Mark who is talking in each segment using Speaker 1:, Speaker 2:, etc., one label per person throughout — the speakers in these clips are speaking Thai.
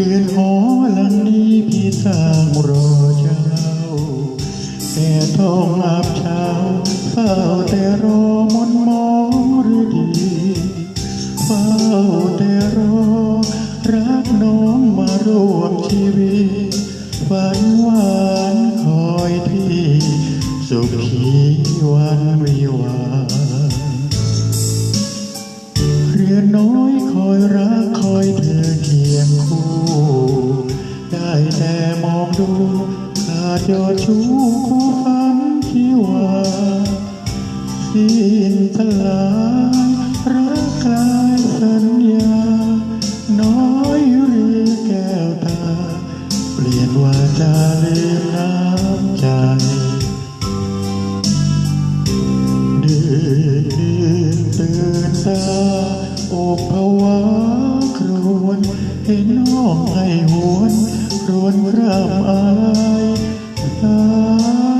Speaker 1: รือนหอหลังนี้พี่สร้างรอเจ้าแต่ทองอาบเช้าเฝ้าแต่รอ มองดูขาดยอดชูคู่ฝันที่ว่าสิ้นสลายรักกลายสัญญา น้อยหรือแก้วตา เปลี่ยนว่าจะลืมน้ำใจดื้อดื้อตื่นตาอกภาวะครวนเห็นน้องให้หวน วนคร่ำอายสา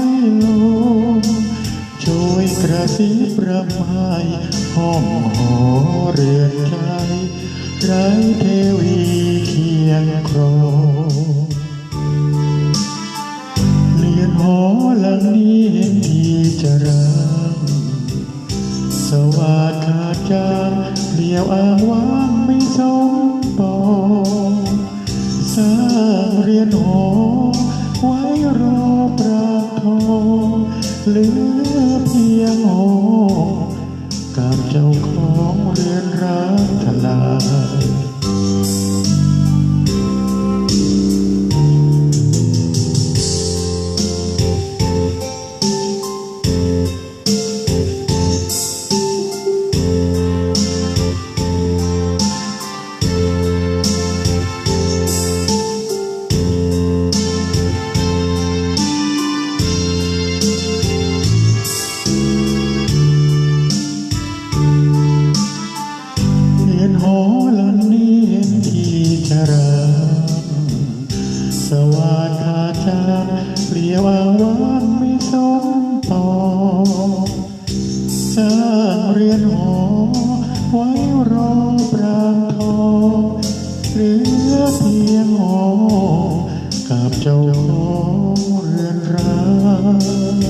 Speaker 1: ยลมช่วยกระซิบรำไห้ห้องหอเรือนใจไร้เทวีเคียงครองเรือนหอหลังนี้เห็นทีจะรังสวัสดิ์ขาดจางเปลี่ยวอ้างว้างไม่สมปอง รียนหอไว้รอปราทองเหลือเพียงหอกับเจ้าของเรือนรัก เปลี่ยวาวางไม่สมปองสร้างเรือนหอไว้รอปรางทองเหลือเพียงหอกับเจ้าของเรือนรัก